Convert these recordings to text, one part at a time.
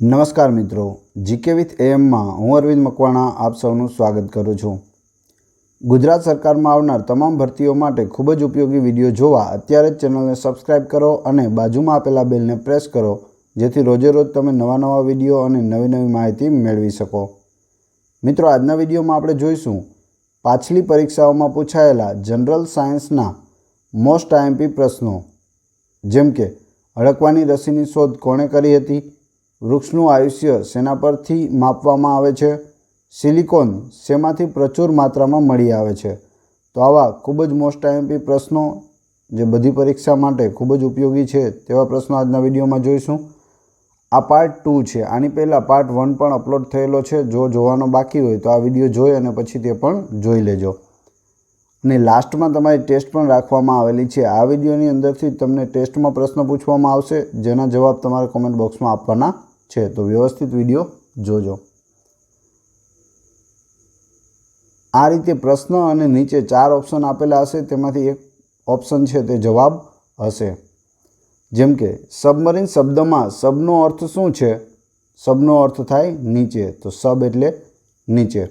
નમસ્કાર મિત્રો, GK with એએમમાં હું અરવિંદ મકવાણા આપ સૌનું સ્વાગત કરું છું. ગુજરાત સરકારમાં આવનાર તમામ ભરતીઓ માટે ખૂબ જ ઉપયોગી વીડિયો જોવા અત્યારે જ ચેનલને સબસ્ક્રાઇબ કરો અને બાજુમાં આપેલા બેલને પ્રેસ કરો, જેથી રોજે રોજ તમે નવા નવા વીડિયો અને નવી નવી માહિતી મેળવી શકો. મિત્રો, આજના વિડીયોમાં આપણે જોઈશું પાછલી પરીક્ષાઓમાં પૂછાયેલા જનરલ સાયન્સના મોસ્ટ આઈએમપી પ્રશ્નો, જેમ કે હડકવાની રસીની શોધ કોણે કરી હતી વૃક્ષનું આયુષ્ય શેના પરથી માપવામાં આવે છે. સિલિકોન શેમાંથી પ્રચુર માત્રામાં મળી આવે છે. તો આવા ખૂબ જ મોસ્ટ આઈએમપી પ્રશ્નો જે બધી પરીક્ષા માટે ખૂબ જ ઉપયોગી છે તેવા પ્રશ્નો આજના વિડીયોમાં જોઈશું. આ પાર્ટ ટુ છે. આની પહેલાં પાર્ટ વન પણ અપલોડ થયેલો છે. જો જોવાનો બાકી હોય તો આ વીડિયો જોઈ અને પછી તે પણ જોઈ લેજો. અને લાસ્ટમાં તમારી ટેસ્ટ પણ રાખવામાં આવેલી છે. આ વિડીયોની અંદરથી તમને ટેસ્ટમાં પ્રશ્ન પૂછવામાં આવશે. જેના જવાબ તમારે કોમેન્ટ બોક્સમાં આપવાના છે, તો વ્યવસ્થિત વીડિયો જોજો. આ રીતે પ્રશ્ન અને નીચે ચાર ઓપ્શન આપેલા હશે, તેમાંથી એક ઓપ્શન છે, તે જવાબ હશે. જેમ કે સબમરીન શબ્દમાં સબનો અર્થ શું છે? સબનો અર્થ થાય નીચે તો સબ એટલે નીચે.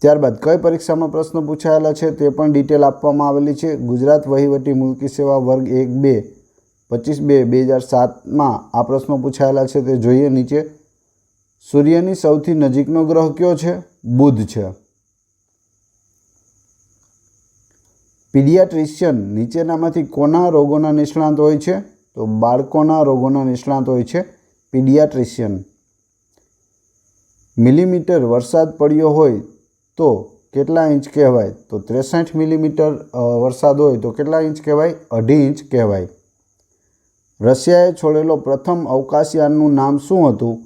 ત્યારબાદ, કઈ પરીક્ષામાં પ્રશ્ન પૂછાયેલા છે, તે પણ ડિટેલ આપવામાં આવેલી છે. ગુજરાત વહીવટી મુલકી સેવા વર્ગ એક બે પચીસ બે બે હજાર સાતમાં આ પ્રશ્નો પૂછાયેલા છે, તે જોઈએ નીચે. સૂર્યની સૌથી નજીકનો ગ્રહ કયો છે? બુધ છે. પીડિયાટ્રિશિયન નીચેનામાંથી કોના રોગોના નિષ્ણાંત હોય છે? તો બાળકોના રોગોના નિષ્ણાંત હોય છે પીડિયાટ્રિશિયન. મિલીમીટર વરસાદ પડ્યો હોય તો કેટલા ઇંચ કહેવાય? તો ત્રેસઠ મિલીમીટર વરસાદ હોય તો કેટલા ઇંચ કહેવાય? અઢી ઇંચ કહેવાય. રશિયાએ છોડેલો પ્રથમ અવકાશયાનનું નામ શું હતું?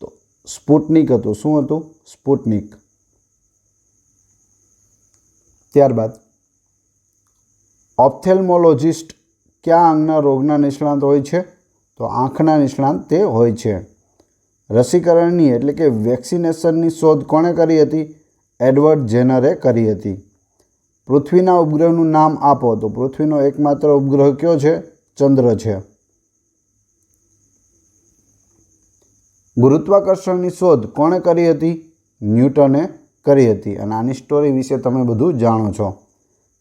તો સ્પુટનિક હતું. શું હતું? સ્પુટનિક. ત્યારબાદ ઓપ્થેલ્મોલોજિસ્ટ કયા આંખના રોગના નિષ્ણાંત હોય છે? તો આંખના નિષ્ણાત તે હોય છે. રસીકરણની એટલે કે વેક્સિનેશનની શોધ કોણે કરી હતી? એડવર્ડ જેનરે કરી હતી. પૃથ્વીના ઉપગ્રહનું નામ આપો. તો પૃથ્વીનો એકમાત્ર ઉપગ્રહ કયો છે? ચંદ્ર છે. ગુરુત્વાકર્ષણની શોધ કોણે કરી હતી? ન્યૂટને કરી હતી. અને આની સ્ટોરી વિશે તમે બધું જાણો છો.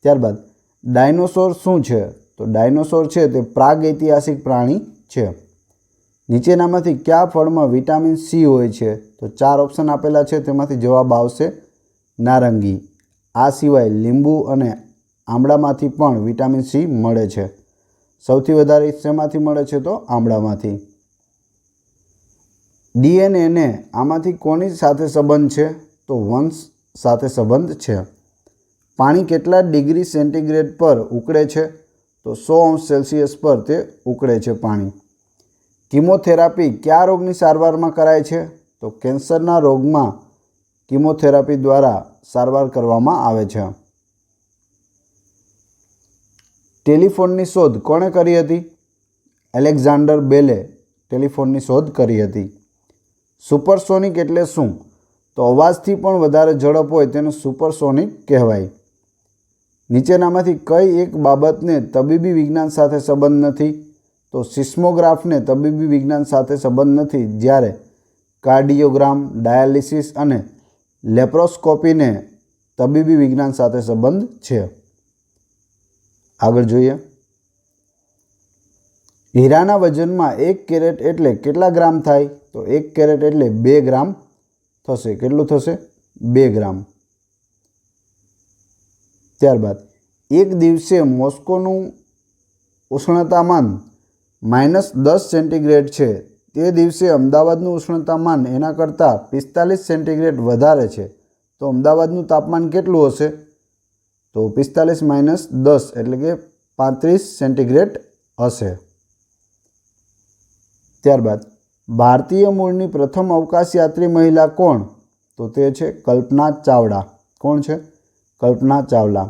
ત્યારબાદ, ડાયનોસોર શું છે? તો ડાયનોસોર છે તે પ્રાગ ઐતિહાસિક પ્રાણી છે. નીચેનામાંથી કયા ફળમાં વિટામિન સી હોય છે? તો ચાર ઓપ્શન આપેલા છે. તેમાંથી જવાબ આવશે નારંગી. આ સિવાય લીંબુ અને આમળામાંથી પણ વિટામિન સી મળે છે. સૌથી વધારે શેમાંથી મળે છે તો આમળામાંથી? ડીએનએને આમાંથી કોની સાથે સંબંધ છે? તો વંશ સાથે સંબંધ છે. પાણી કેટલા ડિગ્રી સેન્ટીગ્રેડ પર ઉકળે છે? તો સો અંશ સેલ્સિયસ પર તે ઉકળે છે પાણી. કિમોથેરાપી કયા રોગની સારવારમાં કરાય છે? તો કેન્સરના રોગમાં કિમોથેરાપી દ્વારા સારવાર કરવામાં આવે છે. ટેલિફોનની શોધ કોણે કરી હતી? એલેક્ઝાન્ડર બેલે ટેલિફોનની શોધ કરી હતી. સુપરસોનિક એટલે શું? તો અવાજથી પણ વધારે ઝડપ હોય તેને સુપરસોનિક કહેવાય. નીચેનામાંથી કઈ એક બાબતને તબીબી વિજ્ઞાન સાથે સંબંધ નથી? તો સિસ્મોગ્રાફને તબીબી વિજ્ઞાન સાથે સંબંધ નથી જ્યારે કાર્ડિયોગ્રામ, ડાયાલિસિસ અને લેપ્રોસ્કોપીને તબીબી વિજ્ઞાન સાથે સંબંધ છે. આગળ જોઈએ. હીરાના વજનમાં એક કેરેટ એટલે કેટલા ગ્રામ થાય? તો એક કેરેટ એટલે બે ગ્રામ થશે. કેટલું થશે? બે ગ્રામ. ત્યારબાદ, એક દિવસે મોસ્કોનું ઉષ્ણતામાન માઇનસ દસ સેન્ટીગ્રેડ છે. તે દિવસે અમદાવાદનું ઉષ્ણતામાન એના કરતાં પિસ્તાલીસ સેન્ટીગ્રેડ વધારે છે. તો અમદાવાદનું તાપમાન કેટલું હશે? તો પિસ્તાલીસ માઇનસ દસ એટલે કે પાંત્રીસ સેન્ટીગ્રેડ હશે ત્યારબાદ ભારતીય મૂળની પ્રથમ અવકાશયાત્રી મહિલા કોણ તો તે છે કલ્પના ચાવડા કોણ છે કલ્પના ચાવલા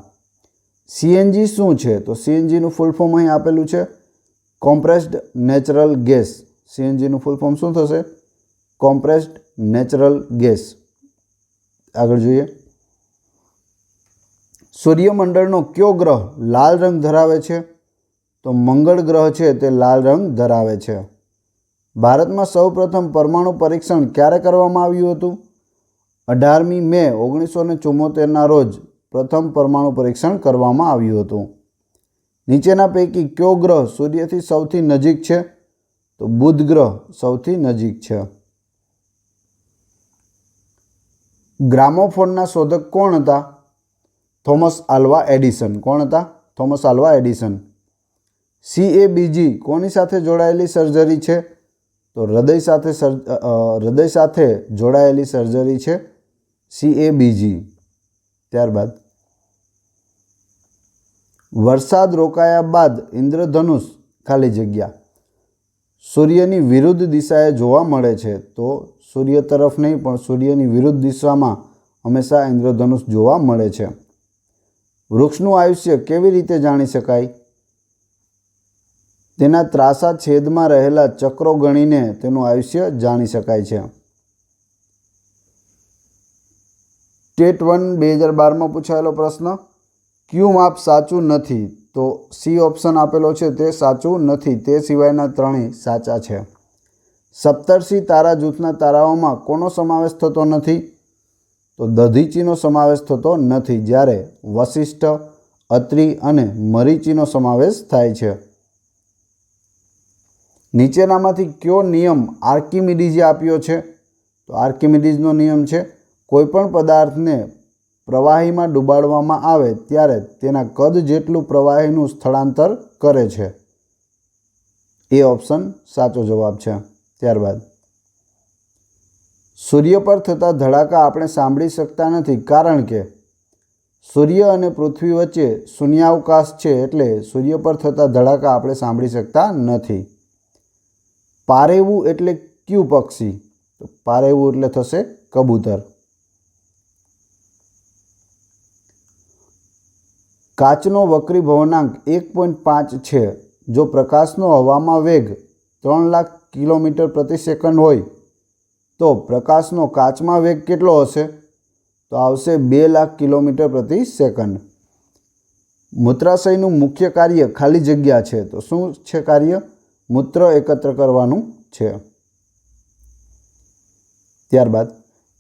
સીએનજી શું છે તો સીએનજીનું ફૂલ ફોર્મ અહીં આપેલું છે કોમ્પ્રેસ્ડ નેચરલ ગેસ સીએનજીનું ફૂલ ફોર્મ શું થશે? કોમ્પ્રેસ્ડ નેચરલ ગેસ આગળ જોઈએ. સૂર્યમંડળનો કયો ગ્રહ લાલ રંગ ધરાવે છે? તો મંગળ ગ્રહ છે તે લાલ રંગ ધરાવે છે. ભારતમાં સૌપ્રથમ પરમાણુ પરીક્ષણ ક્યારે કરવામાં આવ્યું હતું? અઢારમી મે ઓગણીસો ને ચુમ્મોતેરના રોજ પ્રથમ પરમાણુ પરીક્ષણ કરવામાં આવ્યું હતું. નીચેના પૈકી કયો ગ્રહ સૂર્યથી સૌથી નજીક છે? તો બુધ ગ્રહ સૌથી નજીક છે. ગ્રામોફોનના શોધક કોણ હતા? Thomas Alva Edison. કોણ હતા? Thomas Alva Edison. સીએબીજી કોની સાથે જોડાયેલી સર્જરી છે? તો હૃદય સાથે હૃદય સાથે જોડાયેલી સર્જરી છે સીએબીજી ત્યારબાદ વરસાદ રોકાયા બાદ ઇન્દ્રધનુષ ખાલી જગ્યા. સૂર્યની વિરુદ્ધ દિશાએ જોવા મળે છે તો સૂર્ય તરફ નહીં, પણ સૂર્યની વિરુદ્ધ દિશામાં હંમેશા ઇન્દ્રધનુષ જોવા મળે છે. વૃક્ષનું આયુષ્ય કેવી રીતે જાણી શકાય? તેના ત્રાસા છેદમાં રહેલા ચક્રો ગણીને તેનું આયુષ્ય જાણી શકાય છે. ટેટ વન બે હજાર બારમાં પૂછાયેલો પ્રશ્ન, ક્યુ માપ સાચું નથી? તો સી ઓપ્શન આપેલો છે તે સાચું નથી. તે સિવાયના ત્રણેય સાચા છે. સપ્તર્ષિ તારા જૂથના તારાઓમાં કોનો સમાવેશ થતો નથી? તો દધીચીનો સમાવેશ થતો નથી જ્યારે વશિષ્ઠ અત્રિ અને મરીચીનો સમાવેશ થાય છે. નીચેનામાંથી કયો નિયમ આર્કિમિડીઝે આપ્યો છે? તો આર્કિમિડીઝનો નિયમ છે, કોઈપણ પદાર્થને પ્રવાહીમાં ડૂબાડવામાં આવે ત્યારે તેના કદ જેટલું પ્રવાહીનું સ્થળાંતર કરે છે. એ ઓપ્શન સાચો જવાબ છે. ત્યારબાદ સૂર્ય પર થતા ધડાકા આપણે સાંભળી શકતા નથી કારણ કે સૂર્ય અને પૃથ્વી વચ્ચે શૂન્યાવકાશ છે એટલે સૂર્ય પર થતા ધડાકા આપણે સાંભળી શકતા નથી. પારેવું એટલે ક્યુ પક્ષી? તો પારેવું એટલે થશે કબૂતર. કાચનો વક્રી ભવનાંક એક પોઈન્ટ પાંચ છે. જો પ્રકાશનો હવામાં વેગ ત્રણ લાખ કિલોમીટર પ્રતિ સેકન્ડ હોય તો પ્રકાશનો કાચમાં વેગ કેટલો હશે? તો આવશે બે લાખ કિલોમીટર પ્રતિ સેકન્ડ. મૂત્રાશયનું મુખ્ય કાર્ય ખાલી જગ્યા છે. તો શું છે કાર્ય? મૂત્ર એકત્ર કરવાનું છે. ત્યારબાદ,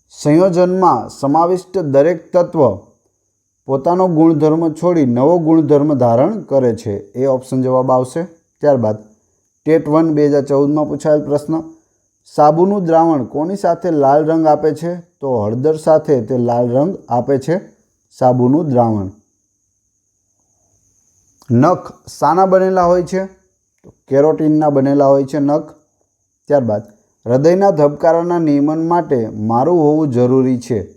સંયોજનમાં સમાવિષ્ટ દરેક તત્વ પોતાનો ગુણધર્મ છોડી નવો ગુણધર્મ ધારણ કરે છે. એ ઓપ્શન જવાબ આવશે. ત્યારબાદ, ટેટ વન બે હજાર ચૌદમાં પૂછાયેલ પ્રશ્ન સાબુનું દ્રાવણ કોની સાથે લાલ રંગ આપે છે? તો હળદર સાથે તે લાલ રંગ આપે છે સાબુનું દ્રાવણ. નખ શાના બનેલા હોય છે? તો કેરોટીનના બનેલા હોય છે નખ. ત્યારબાદ હૃદયના ધબકારાના નિયમન માટે મારું હોવું જરૂરી છે.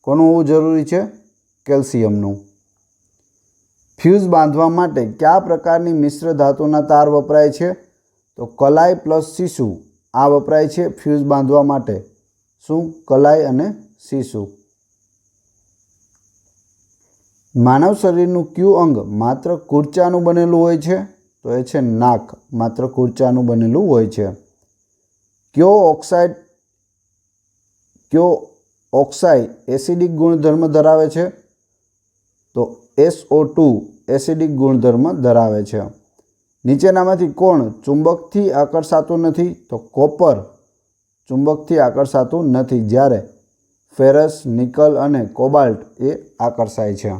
કોનું હોવું જરૂરી છે? કેલ્શિયમનું. ફ્યુઝ બાંધવા માટે કયા પ્રકારની મિશ્ર ધાતુના તાર વપરાય છે? તો કલાઈ પ્લસ શીશુ. આ વપરાય છે ફ્યુઝ બાંધવા માટે. શું? કલાઈ અને શીશુ માનવ શરીરનું કયું અંગ માત્ર કુર્ચાનું બનેલું હોય છે? તો એ છે નાક. માત્ર કુર્ચાનું બનેલું હોય છે. ક્યો ઓક્સાઇડ ક્યો ઓક્સાઇડ એસિડિક ગુણધર્મ ધરાવે છે? તો એસઓ ટુ એસિડિક ગુણધર્મ ધરાવે છે. નીચેનામાંથી કોણ ચુંબકથી આકર્ષાતું નથી, તો કોપર ચુંબકથી આકર્ષાતું નથી, જ્યારે ફેરસ, નિકલ અને કોબાલ્ટ એ આકર્ષાય છે.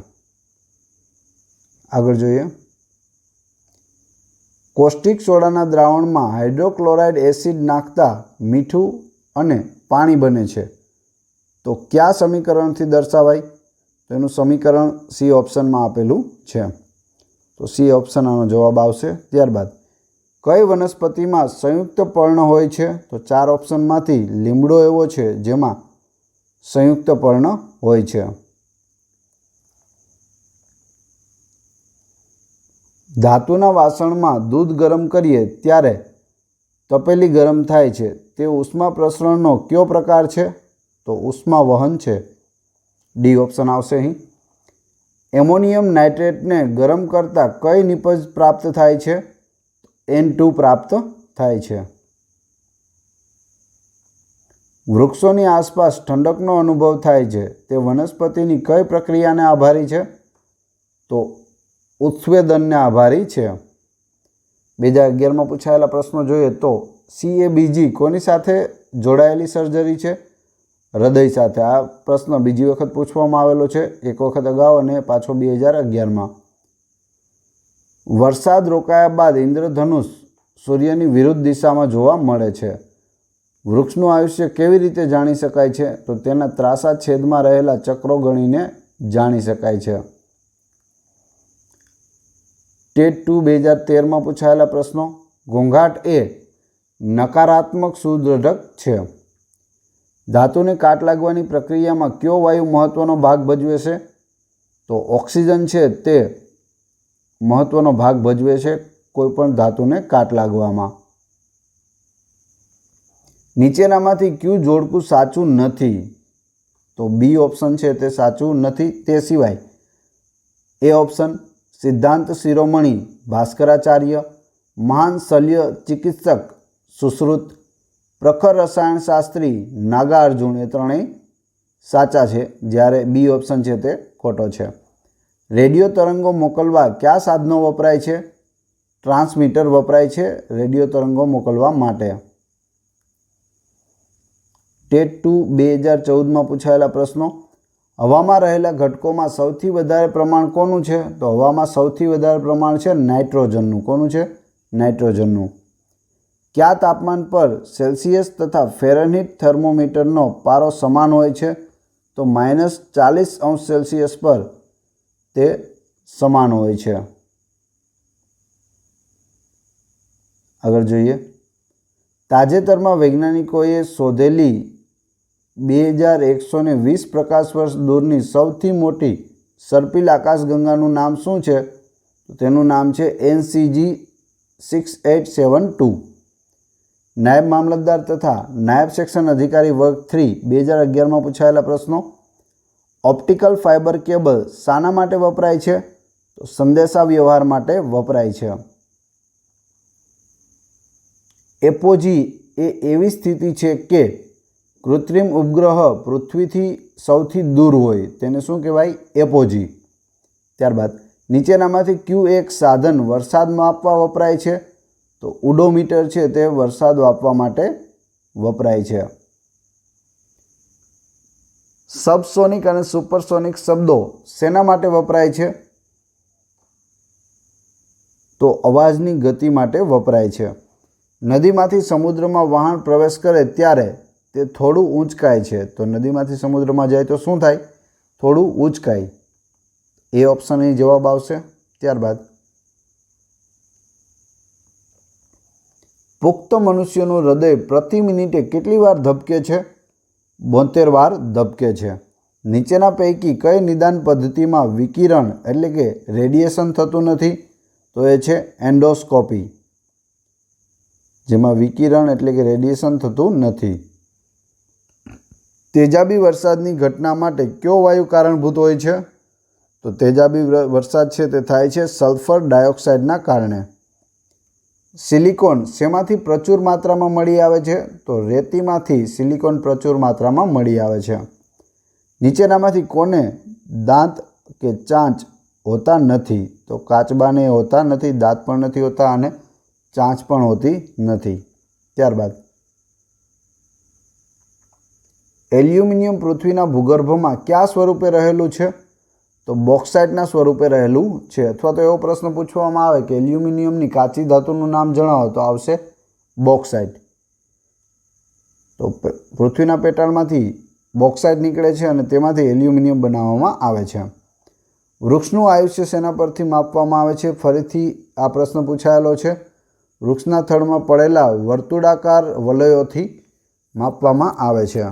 આગળ જોઈએ. કોસ્ટિક સોડાના દ્રાવણમાં હાઇડ્રોક્લોરાઇડ એસિડ નાખતા મીઠું અને પાણી બને છે. તો કયા સમીકરણથી દર્શાવાય? તેનું સમીકરણ સી ઓપ્શનમાં આપેલું છે. તો સી ઓપ્શન આનો જવાબ આવશે. ત્યારબાદ, કઈ વનસ્પતિમાં સંયુક્ત પર્ણ હોય છે? તો ચાર ઓપ્શનમાંથી લીમડો એવો છે જેમાં સંયુક્ત પર્ણ હોય છે. ધાતુના વાસણમાં દૂધ ગરમ કરીએ ત્યારે તપેલી ગરમ થાય છે. તે ઉષ્મા પ્રસરણનો કયો પ્રકાર છે? તો ઉષ્મા વહન છે. ડી ઓપ્શન આવશે અહીં. એમોનિયમ નાઇટ્રેટને ગરમ કરતાં કઈ નિપજ પ્રાપ્ત થાય છે? એન ટુ પ્રાપ્ત થાય છે. વૃક્ષોની આસપાસ ઠંડકનો અનુભવ થાય છે. તે વનસ્પતિની કઈ પ્રક્રિયાને આભારી છે? તો ઉત્સવેદનને આભારી છે. બે હજાર અગિયારમાં પૂછાયેલા પ્રશ્નો જોઈએ તો સીએબીજી કોની સાથે જોડાયેલી સર્જરી છે? હૃદય સાથે આ પ્રશ્ન બીજી વખત પૂછવામાં આવેલો છે. એક વખત અગાઉ અને પાછો બે હજાર અગિયારમાં. વરસાદ રોકાયા બાદ ઇન્દ્રધનુષ સૂર્યની વિરુદ્ધ દિશામાં જોવા મળે છે. વૃક્ષનું આયુષ્ય કેવી રીતે જાણી શકાય છે? તો તેના ત્રાસા છેદમાં રહેલા ચક્રો ગણીને જાણી શકાય છે. ટેટ ટુ બે હજાર તેરમાં પૂછાયેલા પ્રશ્નો. ઘોંઘાટ એ નકારાત્મક સુદૃઢક છે. ધાતુને કાટ લાગવાની પ્રક્રિયામાં કયો વાયુ મહત્ત્વનો ભાગ ભજવે છે? તો ઓક્સિજન છે તે મહત્ત્વનો ભાગ ભજવે છે કોઈપણ ધાતુને કાટ લાગવામાં. નીચેનામાંથી ક્યુ જોડકું સાચું નથી? તો બી ઓપ્શન છે તે સાચું નથી તે સિવાય એ ઓપ્શન સિદ્ધાંત શિરોમણી ભાસ્કરાચાર્ય મહાન શલ્ય ચિકિત્સક સુશ્રુત પ્રખર રસાયણશાસ્ત્રી નાગાર્જુન એ ત્રણેય સાચા છે, જ્યારે બી ઓપ્શન છે તે ખોટો છે. રેડિયો તરંગો મોકલવા કયા સાધનો વપરાય છે? ટ્રાન્સમીટર વપરાય છે રેડિયો તરંગો મોકલવા માટે. ટેટ ટુ બે હજાર ચૌદમાં પૂછાયેલા પ્રશ્નો. હવામાં રહેલા ઘટકોમાં સૌથી વધારે પ્રમાણ કોનું છે? તો હવામાં સૌથી વધારે પ્રમાણ છે નાઇટ્રોજનનું. કોનું છે? નાઇટ્રોજનનું. કયા તાપમાન પર સેલ્સિયસ તથા ફેરનહીટ થર્મોમીટરનો પારો સમાન હોય છે? તો માઇનસ ચાલીસ અંશ સેલ્સિયસ પર તે સમાન હોય છે. આગળ જોઈએ. તાજેતરમાં વૈજ્ઞાનિકોએ શોધેલી બે હજાર એકસો ને વીસ પ્રકાશ વર્ષ દૂરની સૌથી મોટી સર્પિલ આકાશગંગાનું નામ શું છે? તેનું નામ છે N C G six eight seven two. નાયબ મામલતદાર તથા નાયબ સેક્શન અધિકારી વર્ગ થ્રી, બે હજાર અગિયારમાં પૂછાયેલા પ્રશ્નો. ઓપ્ટિકલ ફાઇબર કેબલ શાના માટે વપરાય છે? તો સંદેશા વ્યવહાર માટે વપરાય છે. એપોજી એ એવી સ્થિતિ છે કે કૃત્રિમ ઉપગ્રહ પૃથ્વીથી સૌથી દૂર હોય, તેને શું કહેવાય? એપોજી. ત્યારબાદ નીચેનામાંથી ક્યુ એક સાધન વરસાદ માપવા વપરાય છે? તો ઉડોમીટર છે તે વરસાદ વાપવા માટે વપરાય છે. સબસોનિક અને સુપરસોનિક શબ્દો શેના માટે વપરાય છે? તો અવાજની ગતિ માટે વપરાય છે. નદીમાંથી સમુદ્રમાં વાહન પ્રવેશ કરે ત્યારે તે થોડું ઊંચકાય છે. તો નદીમાંથી સમુદ્રમાં જાય તો શું થાય? થોડું ઊંચકાય. એ ઓપ્શન અહીં જવાબ આવશે ત્યારબાદ. પુખ્ત મનુષ્યનું હૃદય પ્રતિ મિનિટે કેટલી વાર ધબકે છે? બોતેર વાર ધબકે છે. નીચેના પૈકી કઈ નિદાન પદ્ધતિમાં વિકિરણ એટલે કે રેડિયેશન થતું નથી? તો એ છે એન્ડોસ્કોપી. જેમાં વિકિરણ એટલે કે રેડિયેશન થતું નથી. તેજાબી વરસાદની ઘટના માટે કયો વાયુ કારણભૂત હોય છે? તો તેજાબી વરસાદ છે તે થાય છે સલ્ફર ડાયોક્સાઇડના કારણે. સિલિકોન શેમાંથી પ્રચુર માત્રામાં મળી આવે છે? તો રેતીમાંથી સિલિકોન પ્રચુર માત્રામાં મળી આવે છે. નીચેનામાંથી કોને દાંત કે ચાંચ હોતા નથી? તો કાચબાને હોતા નથી, દાંત પણ નથી હોતા અને ચાંચ પણ હોતી નથી. ત્યારબાદ, એલ્યુમિનિયમ પૃથ્વીના ભૂગર્ભમાં કયા સ્વરૂપે રહેલું છે? તો બોક્સાઇટના સ્વરૂપે રહેલું છે? અથવા તો એવો પ્રશ્ન પૂછવામાં આવે કે એલ્યુમિનિયમની કાચી ધાતુનું નામ જણાવો, તો આવશે બોક્સાઇટ તો પૃથ્વીના પેટાળમાંથી બોક્સાઇટ નીકળે છે અને તેમાંથી એલ્યુમિનિયમ બનાવવામાં આવે છે. વૃક્ષનું આયુષ્ય શેના પરથી માપવામાં આવે છે? ફરીથી આ પ્રશ્ન પૂછાયેલો છે. વૃક્ષના થડમાં પડેલા વર્તુળાકાર વલયોથી માપવામાં આવે છે.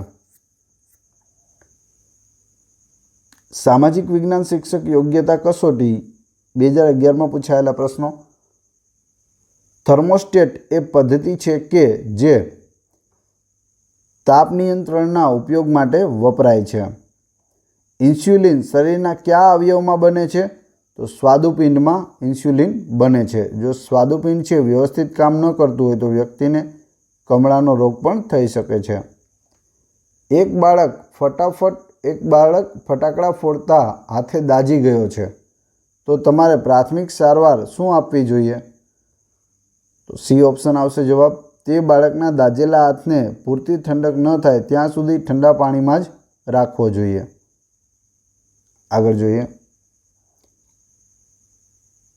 સામાજિક વિજ્ઞાન શિક્ષક યોગ્યતા કસોટી બે હજાર અગિયારમાં પૂછાયેલા પ્રશ્નો. થર્મોસ્ટેટ એ પદ્ધતિ છે કે જે તાપ નિયંત્રણના ઉપયોગ માટે વપરાય છે. ઇન્સ્યુલિન શરીરના કયા અવયવમાં બને છે? તો સ્વાદુપિંડમાં ઇન્સ્યુલિન બને છે. જો સ્વાદુપિંડ છે, વ્યવસ્થિત કામ ન કરતું હોય તો વ્યક્તિને કમળાનો રોગ પણ થઈ શકે છે. એક બાળક ફટાફટ એક બાળક ફટાકડા ફોડતા હાથે દાજી ગયો છે. તો તમારે પ્રાથમિક સારવાર શું આપવી જોઈએ? તો સી ઓપ્શન આવશે જવાબ. તે બાળકના દાજેલા હાથને પૂરતી ઠંડક ન થાય ત્યાં સુધી ઠંડા પાણીમાં જ રાખવો જોઈએ. આગળ જોઈએ.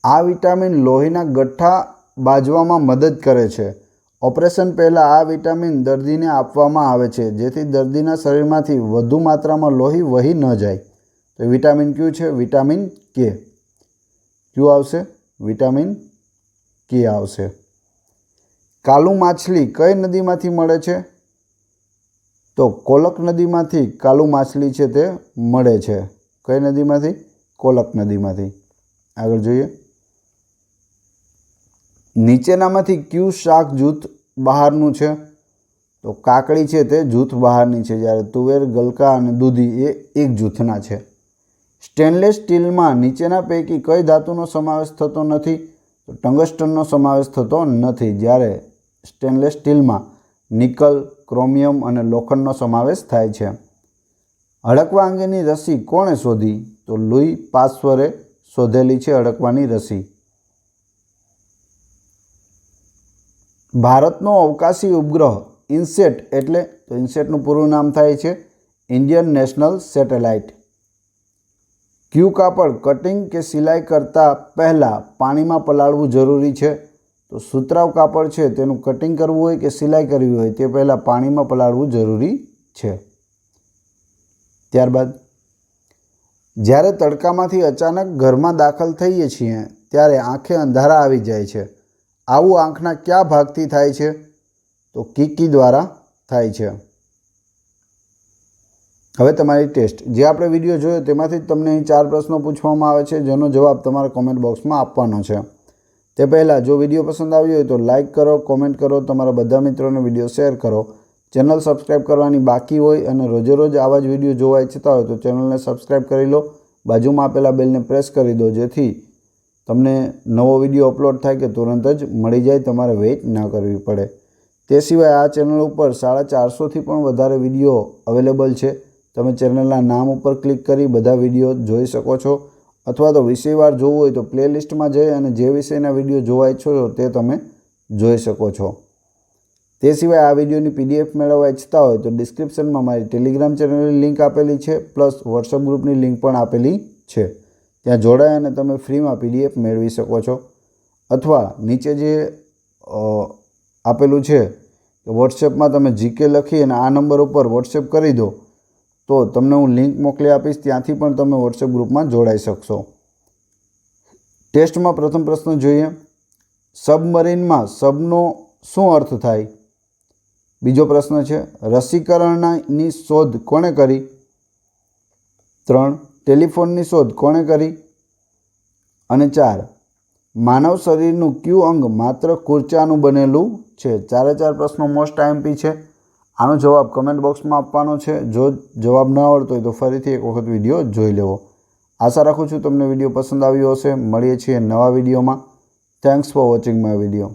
આ વિટામિન લોહીના ગઠ્ઠા બાજવામાં મદદ કરે છે. ઓપરેશન પહેલાં આ વિટામિન દર્દીને આપવામાં આવે છે, જેથી દર્દીના શરીરમાંથી વધુ માત્રામાં લોહી વહી ન જાય. તો વિટામિન ક્યુ છે? Vitamin K. ક્યુ આવશે? વિટામિન કે આવશે. કાલુ માછલી કઈ નદીમાંથી મળે છે? તો કોલક નદીમાંથી કાલુ માછલી છે તે મળે છે. કઈ નદીમાંથી? કોલક નદીમાંથી. આગળ જોઈએ. નીચેનામાંથી ક્યુ શાક જૂથ બહારનું છે? તો કાકડી છે તે જૂથ બહારની છે જ્યારે તુવેર, ગલકા અને દૂધી એ એક જૂથના છે. સ્ટેનલેસ સ્ટીલમાં નીચેના પૈકી કઈ ધાતુનો સમાવેશ થતો નથી? તો ટંગસ્ટનનો સમાવેશ થતો નથી. જ્યારે સ્ટેનલેસ સ્ટીલમાં નિકલ, ક્રોમિયમ અને લોખંડનો સમાવેશ થાય છે. હડકવા અંગેની રસી કોણે શોધી? તો લુઈ પાસ્વરે શોધેલી છે હડકવાની રસી. ભારતનો અવકાશી ઉપગ્રહ ઇન્સેટ એટલે તો ઇન્સેટનું પૂરું નામ થાય છે ઇન્ડિયન નેશનલ સેટેલાઇટ. ક્યુ કાપડ, કટિંગ કે સિલાઈ કરતાં પહેલાં પાણીમાં પલાળવું જરૂરી છે. તો સુતરાવ કાપડ છે, તેનું કટિંગ કરવું હોય કે સિલાઈ કરવી હોય, તે પહેલાં પાણીમાં પલાળવું જરૂરી છે. ત્યારબાદ, જ્યારે તડકામાંથી અચાનક ઘરમાં દાખલ થઈએ છીએ, ત્યારે આંખે અંધારા આવી જાય છે. આવું આંખના કયા ભાગથી થાય છે? તો કીકી દ્વારા થાય છે. હવે તમારી ટેસ્ટ. જે આપણે વીડિયો જોયો તેમાંથી તમને અહીં ચાર પ્રશ્નો પૂછવામાં આવે છે, જેનો જવાબ તમારે કોમેન્ટ બોક્સમાં આપવાનો છે. તે પહેલાં, જો વીડિયો પસંદ આવ્યો હોય તો લાઇક કરો કોમેન્ટ કરો, તમારા બધા મિત્રોને વીડિયો શેર કરો. ચેનલ સબસ્ક્રાઈબ કરવાની બાકી હોય અને રોજે રોજ આવા જ વીડિયો જોવા ઈચ્છતા હોય તો ચેનલને સબસ્ક્રાઈબ કરી લો. બાજુમાં આપેલા બેલને પ્રેસ કરી દો, જેથી તમને નવો વીડિયો અપલોડ થાય કે તુરંત જ મળી જાય, તમારે વેઇટ ના કરવી પડે. તે સિવાય આ ચેનલ ઉપર સાડા ચારસોથી પણ વધારે વીડિયો અવેલેબલ છે. તમે ચેનલના નામ ઉપર ક્લિક કરી બધા વીડિયો જોઈ શકો છો. અથવા તો વિષયવાર જોવું હોય તો પ્લેલિસ્ટમાં જઈ અને જે વિષયના વીડિયો જોવા ઈચ્છો છો તે તમે જોઈ શકો છો. તે સિવાય આ વિડીયોની પીડીએફ મેળવવા ઈચ્છતા હોય તો ડિસ્ક્રિપ્શનમાં મારી ટેલિગ્રામ ચેનલની લિંક આપેલી છે, પ્લસ વોટ્સઅપ ગ્રુપની લિંક પણ આપેલી છે. ત્યાં જોડાય અને તમે ફ્રીમાં પીડીએફ મેળવી શકો છો. અથવા નીચે જે આપેલું છે કે વોટ્સએપમાં તમે જીકે લખી અને આ નંબર ઉપર વોટ્સએપ કરી દો, તો તમને હું લિંક મોકલી આપીશ, ત્યાંથી પણ તમે વોટ્સએપ ગ્રુપમાં જોડાઈ શકશો. ટેસ્ટમાં પ્રથમ પ્રશ્ન જોઈએ. સબમરીનમાં સબનો શું અર્થ થાય? બીજો પ્રશ્ન છે, રસીકરણની શોધ કોણે કરી? ત્રણ ટેલિફોનની શોધ કોણે કરી? અને ચાર, માનવ શરીરનું કયું અંગ માત્ર કુર્ચાનું બનેલું છે? ચારે ચાર પ્રશ્નો મોસ્ટ આઈએમપી છે. આનો જવાબ કમેન્ટ બોક્સમાં આપવાનો છે. જો જવાબ ન આવડતો હોય તો ફરીથી એક વખત વીડિયો જોઈ લેવો. આશા રાખું છું તમને વીડિયો પસંદ આવ્યો હશે. મળીએ છીએ નવા વિડીયોમાં thanks for watching my video